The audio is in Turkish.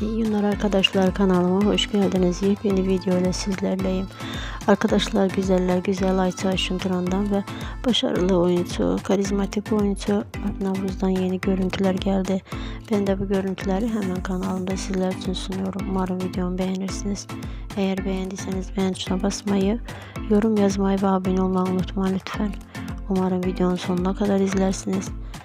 İyi günler arkadaşlar kanalıma hoş geldiniz. Yepyeni video ile sizlerleyim. Arkadaşlar güzeller güzel Ayça Aşındıran'dan ve başarılı oyuncu, karizmatik oyuncu Alp Navruz'dan yeni görüntüler geldi. Ben de bu görüntüleri hemen kanalımda sizler için sunuyorum. Umarım videomu beğenirsiniz. Eğer beğendiyseniz beğen tuşuna basmayı, yorum yazmayı ve abone olmayı unutmayın lütfen. Umarım videonun sonuna kadar izlersiniz.